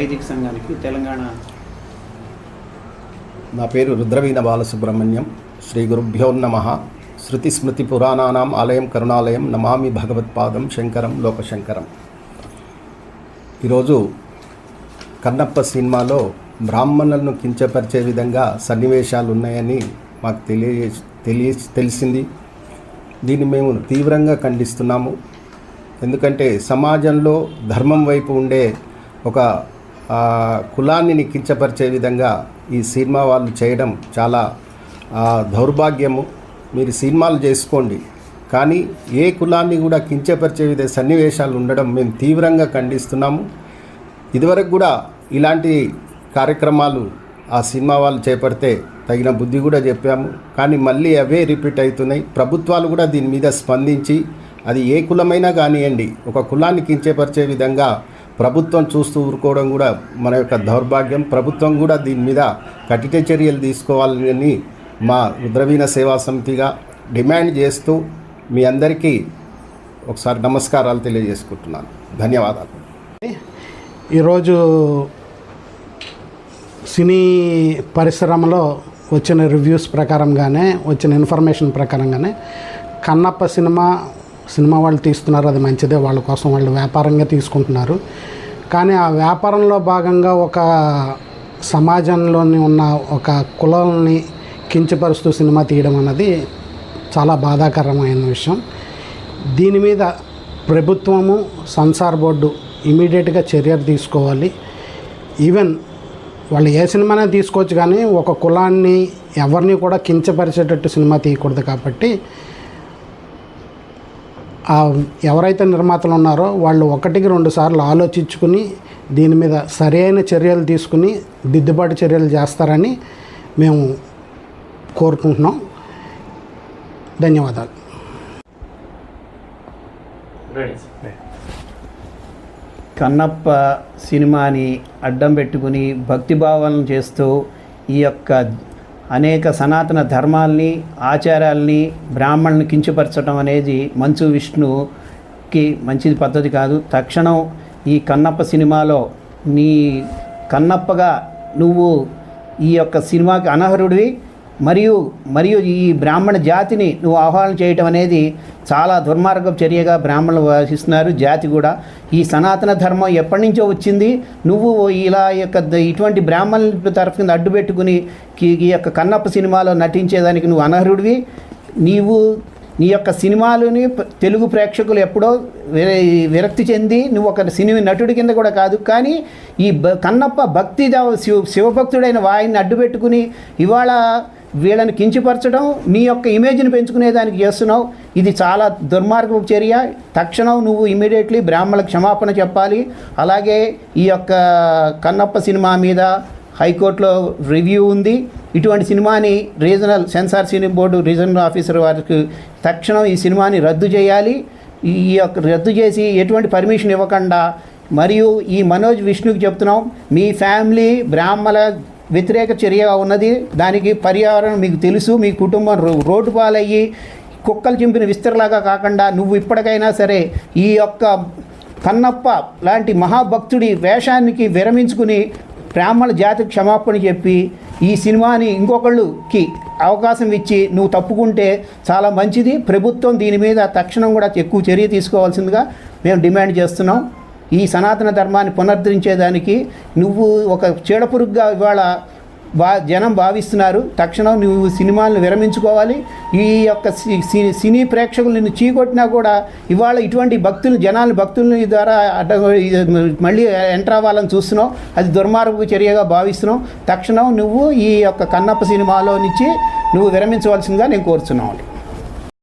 వైదిక సంఘానికి తెలంగాణ నా పేరు రుద్రవీణ బాలసుబ్రహ్మణ్యం. శ్రీ గురుభ్యో నమ. శృతి స్మృతి పురాణానాం ఆలయం కరుణాలయం నమామి భగవత్పాదం శంకరం లోకశంకరం. ఈరోజు కన్నప్ప సినిమాలో బ్రాహ్మణులను కించపరిచే విధంగా సన్నివేశాలు ఉన్నాయని మాకు తెలియ తెలియ తెలిసింది. దీన్ని మేము తీవ్రంగా ఖండిస్తున్నాము. ఎందుకంటే సమాజంలో ధర్మం వైపు ఉండే ఒక కులాన్ని కించపరిచే విధంగా ఈ సినిమా వాళ్ళు చేయడం చాలా దౌర్భాగ్యము. మీరు సినిమాలు చేసుకోండి. కానీ ఏ కులాన్ని కూడా కించపరిచే విధ సన్నివేశాలు ఉండడం మేము తీవ్రంగా ఖండిస్తున్నాము. ఇదివరకు కూడా ఇలాంటి కార్యక్రమాలు ఆ సినిమా వాళ్ళు చేపడితే తగిన బుద్ధి కూడా చెప్పాము. కానీ మళ్ళీ అవే రిపీట్ అవుతున్నాయి. ప్రభుత్వాలు కూడా దీని మీద స్పందించి అది ఏ కులమైనా కానివ్వండి ఒక కులాన్ని కించపరిచే విధంగా ప్రభుత్వం చూస్తూ ఊరుకోవడం కూడా మన యొక్క దౌర్భాగ్యం. ప్రభుత్వం కూడా దీని మీద కఠిన చర్యలు తీసుకోవాలని మా రుద్రవీణ సేవా సమితిగా డిమాండ్ చేస్తూ మీ అందరికీ ఒకసారి నమస్కారాలు తెలియజేసుకుంటున్నాను. ధన్యవాదాలు. ఈరోజు సినీ పరిశ్రమలో వచ్చిన రివ్యూస్ ప్రకారంగానే వచ్చిన ఇన్ఫర్మేషన్ ప్రకారంగానే కన్నప్ప సినిమా సినిమా వాళ్ళు తీస్తున్నారు అది మంచిదే వాళ్ళ కోసం వాళ్ళు వ్యాపారంగా తీసుకుంటున్నారు. కానీ ఆ వ్యాపారంలో భాగంగా ఒక సమాజంలోని ఉన్న ఒక కులాలని కించపరుస్తూ సినిమా తీయడం అన్నది చాలా బాధాకరమైన విషయం. దీని మీద ప్రభుత్వము సంసార్ బోర్డు ఇమీడియట్గా చర్యలు తీసుకోవాలి. ఈవెన్ వాళ్ళు ఏ సినిమానే తీసుకోవచ్చు కానీ ఒక కులాన్ని ఎవరిని కూడా కించపరిచేటట్టు సినిమా తీయకూడదు కాబట్టి ఎవరైతే నిర్మాతలు ఉన్నారో వాళ్ళు ఒకటికి రెండు సార్లు ఆలోచించుకుని దీని మీద సరైన చర్యలు తీసుకుని దిద్దుబాటు చర్యలు చేస్తారని మేము కోరుకుంటున్నాం. ధన్యవాదాలు. కన్నప్ప సినిమాని అడ్డం పెట్టుకుని భక్తి భావాలను చేస్తూ ఈ యొక్క అనేక సనాతన ధర్మాల్ని ఆచారాల్ని బ్రాహ్మణుని కించపరచడం అనేది మంచు విష్ణుకి మంచిది పద్ధతి కాదు. తక్షణం ఈ కన్నప్ప సినిమాలో నీ కన్నప్పగా నువ్వు ఈ యొక్క సినిమాకి అనర్హుడివి. మరియు మరియు ఈ బ్రాహ్మణ జాతిని నువ్వు ఆహ్వానం చేయటం అనేది చాలా దుర్మార్గం చర్యగా బ్రాహ్మణులు వహిస్తున్నారు జాతి కూడా ఈ సనాతన ధర్మం ఎప్పటి నుంచో వచ్చింది. నువ్వు ఇలా ఈ యొక్క ఇటువంటి బ్రాహ్మణుల తరఫు కింద అడ్డు పెట్టుకుని ఈ- యొక్క కన్నప్ప సినిమాలో నటించేదానికి నువ్వు అనర్హుడివి. నీవు నీ యొక్క సినిమాలని తెలుగు ప్రేక్షకులు ఎప్పుడో విరక్తి చెంది నువ్వు ఒక సినిమా నటుడి కింద కూడా కాదు. కానీ ఈ బ కన్నప్ప భక్తి శివ శివభక్తుడైన వాయిని అడ్డు పెట్టుకుని ఇవాళ వీళ్ళని కించపరచడం నీ యొక్క ఇమేజ్ని పెంచుకునే దానికి చేస్తున్నావు. ఇది చాలా దుర్మార్గపు చర్య. తక్షణం నువ్వు ఇమీడియట్లీ బ్రాహ్మణ క్షమాపణ చెప్పాలి. అలాగే ఈ యొక్క కన్నప్ప సినిమా మీద హైకోర్టులో రివ్యూ ఉంది. ఇటువంటి సినిమాని regional censor cine board regional officer వారికి తక్షణం ఈ సినిమాని రద్దు చేయాలి. ఈ యొక్క రద్దు చేసి ఎటువంటి పర్మిషన్ ఇవ్వకుండా మరియు ఈ మనోజ్ విష్ణుకి చెప్తున్నాం మీ ఫ్యామిలీ బ్రాహ్మణ వ్యతిరేక చర్యగా ఉన్నది. దానికి పర్యావరణం మీకు తెలుసు. మీ కుటుంబం రో- రోడ్డు పాలయ్యి కుక్కలు చింపిన విస్తరలాగా కాకుండా నువ్వు ఇప్పటికైనా సరే ఈ యొక్క కన్నప్ప లాంటి మహాభక్తుడి వేషానికి విరమించుకుని బ్రాహ్మణ జాతి క్షమాపణ చెప్పి ఈ సినిమాని ఇంకొకళ్ళుకి అవకాశం ఇచ్చి నువ్వు తప్పుకుంటే చాలా మంచిది. ప్రభుత్వం దీని మీద తక్షణం కూడా ఎక్కువ చర్య తీసుకోవాల్సిందిగా మేము డిమాండ్ చేస్తున్నాం. ఈ సనాతన ధర్మాన్ని పునరుద్ధరించేదానికి నువ్వు ఒక చీడపురుగ్గా ఇవాళ బా జనం భావిస్తున్నారు. తక్షణం నువ్వు సినిమాలను విరమించుకోవాలి. ఈ యొక్క సి- సినీ ప్రేక్షకులు నిన్ను చీకొట్టినా కూడా ఇవాళ ఇటువంటి భక్తులు జనాలు భక్తుల ద్వారా అడ్డ మళ్ళీ ఎంటర్ అవ్వాలని చూస్తున్నావు. అది దుర్మార్గపు చర్యగా భావిస్తున్నావు. తక్షణం నువ్వు ఈ యొక్క కన్నప్ప సినిమాలో నుంచి నువ్వు విరమించవలసిందిగా నేను కోరుతున్నాను.